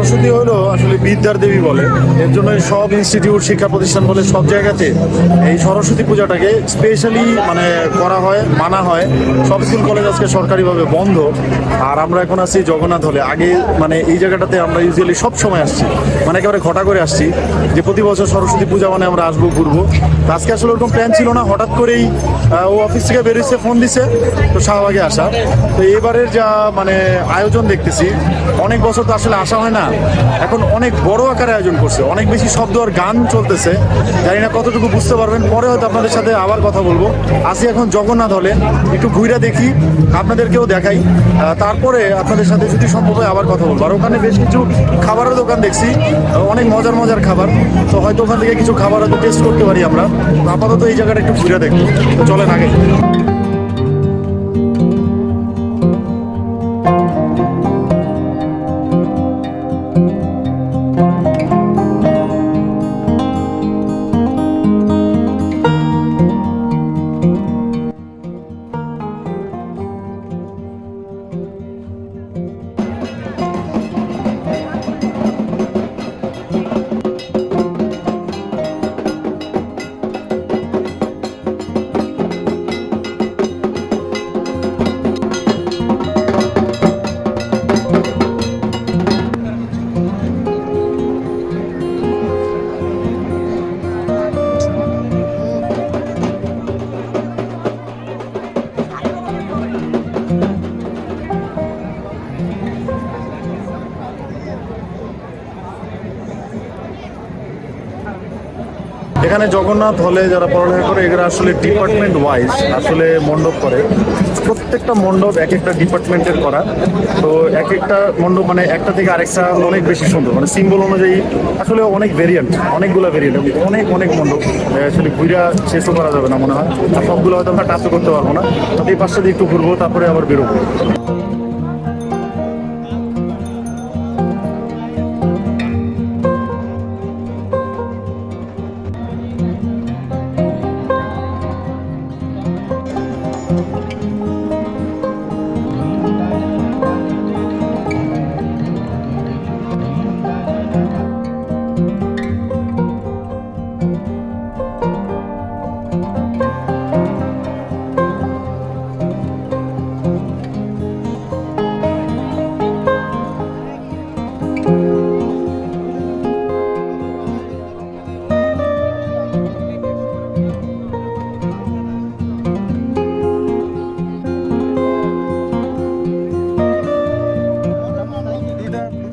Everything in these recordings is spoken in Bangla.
সরস্বতী হলো আসলে বিদ্যার দেবী বলে। এর জন্য সব ইনস্টিটিউট শিক্ষা প্রতিষ্ঠান বলে সব জায়গাতে এই সরস্বতী পূজাটাকে স্পেশালি মানে করা হয়, মানা হয়। সব স্কুল কলেজ আজকে সরকারিভাবে বন্ধ। আর আমরা এখন আছি জগন্নাথ হলে। আগে মানে এই জায়গাটাতে আমরা ইউজুয়ালি সব সময় আসছি। মানে একেবারে ঘটা করে আসছি যে প্রতি বছর সরস্বতী পূজা মানে আমরা আসব, ঘুরবো। আজকে আসলে ওরকম প্ল্যান ছিল না। হঠাৎ করেই ও অফিস থেকে বেরিয়েছে ফোন দিছে। তো শাহবাগে আসা। তো এবারের যা মানে আয়োজন দেখতেছি, অনেক বছর তো আসলে আসা হয় না। এখন অনেক বড় আকারে আয়োজন করছে। অনেক বেশি শব্দ আর গান চলতেছে। জানি না কতটুকু বুঝতে পারবেন। পরে হয়তো আপনাদের সাথে আবার কথা বলব। আসি এখন জগন্নাথ হলে। একটু ঘুরে দেখি। আপনাদেরকেও দেখাই। তারপরে আপনাদের সাথে যদি সম্ভব হয় আবার কথা বলব। আর ওখানে বেশ কিছু খাবারের দোকান দেখছি। অনেক মজার মজার খাবার। তো হয়তো ওখান থেকে কিছু খাবার হয়তো টেস্ট করতে পারি আমরা। আপাতত এই জায়গাটা একটু ঘুরে দেখব। তো চলেন আগে। এখানে জগন্নাথ হলে যারা পড়ালেখা করে এরা আসলে ডিপার্টমেন্ট ওয়াইজ আসলে মণ্ডপ করে। প্রত্যেকটা মণ্ডপ এক একটা ডিপার্টমেন্টের করা। তো এক একটা মণ্ডপ মানে একটা থেকে আরেকটা অনেক বেশি সুন্দর। মানে সিম্বল অনুযায়ী আসলে অনেক ভেরিয়েন্ট অনেকগুলো ভেরিয়েন্ট অনেক অনেক মণ্ডপ। আসলে ঘুরা শেষও করা যাবে না মনে হয়। আর সবগুলো হয়তো আমরা টাচও করতে পারব না। এই পাশটা দিয়ে একটু ঘুরবো, তারপরে আবার বেরোবো।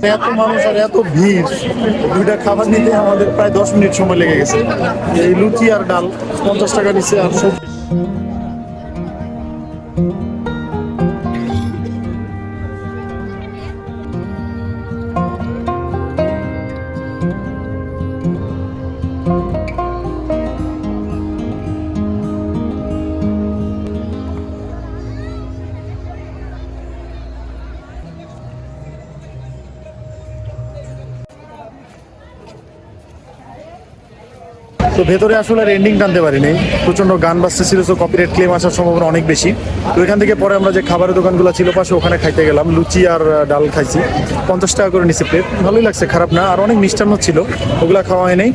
এত মানুষ আর এত ভিড়, দুইটা খাবার নিতে আমাদের প্রায় দশ মিনিট সময় লেগে গেছে। এই লুচি আর ডাল, পঞ্চাশ টাকা নিচ্ছে আর সবজি। তো ভেতরে আসলে আর এন্ডিং টানতে পারিনি। প্রচণ্ড গান বাজতে ছিল তো কপিরাইট ক্লেম আসার সম্ভাবনা অনেক বেশি। তো এখান থেকে পরে আমরা যে খাবারের দোকানগুলো ছিল, পাশে ওখানে খাইতে গেলাম। লুচি আর ডাল খাইছি। পঞ্চাশ টাকা করে নিচে প্লেট ভালোই লাগছে, খারাপ না। আর অনেক মিষ্টান্ন ছিল, ওগুলা খাওয়া হয় নাই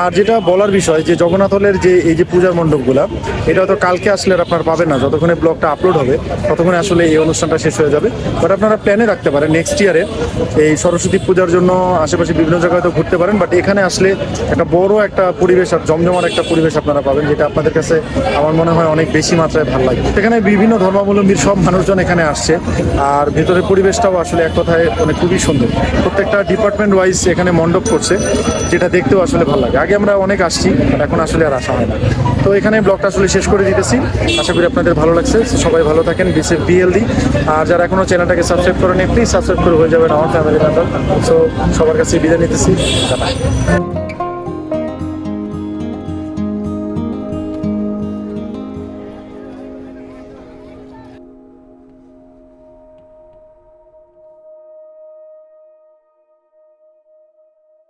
আর যেটা বলার বিষয়, যে জগন্নাথ হলের যে, এই যে পূজার মণ্ডপগুলা, এটা তো কালকে আসলে আপনারা পাবেন না। যতক্ষণে ব্লগটা আপলোড হবে, ততক্ষণে আসলে এই অনুষ্ঠানটা শেষ হয়ে যাবে। বাট আপনারা প্ল্যানে রাখতে পারেন নেক্সট ইয়ারে এই সরস্বতী পূজার জন্য আশেপাশে বিভিন্ন জায়গায় তো ঘুরতে পারেন বাট এখানে আসলে একটা বড় একটা পরিবেশ আর জমজমার একটা পরিবেশ আপনারা পাবেন, যেটা আপনাদের কাছে আমার মনে হয় অনেক বেশি মাত্রায় ভালো লাগে এখানে বিভিন্ন ধর্মাবলম্বীর সব মানুষজন এখানে আসছে, আর ভেতরের পরিবেশটাও আসলে এক কথায় মানে খুবই সুন্দর। প্রত্যেকটা ডিপার্টমেন্ট ওয়াইজ এখানে মণ্ডপ করছে, যেটা দেখতেও আসলে ভালো লাগে। আগে আমরা অনেক আসছি, এখন আসলে আর আসা হয় না। তো এখানে ব্লগটা আসলে শেষ করে দিতেছি। আশা করি আপনাদের ভালো লাগছে। সবাই ভালো থাকেন বিসেফ বিএলডি আর যারা এখনও চ্যানেলটাকে সাবস্ক্রাইব করেনি প্লিজ সাবস্ক্রাইব করে হয়ে যাবেন আমার ফ্যামিলি মেম্বার সো সবার কাছে বিদায় নিতেছি।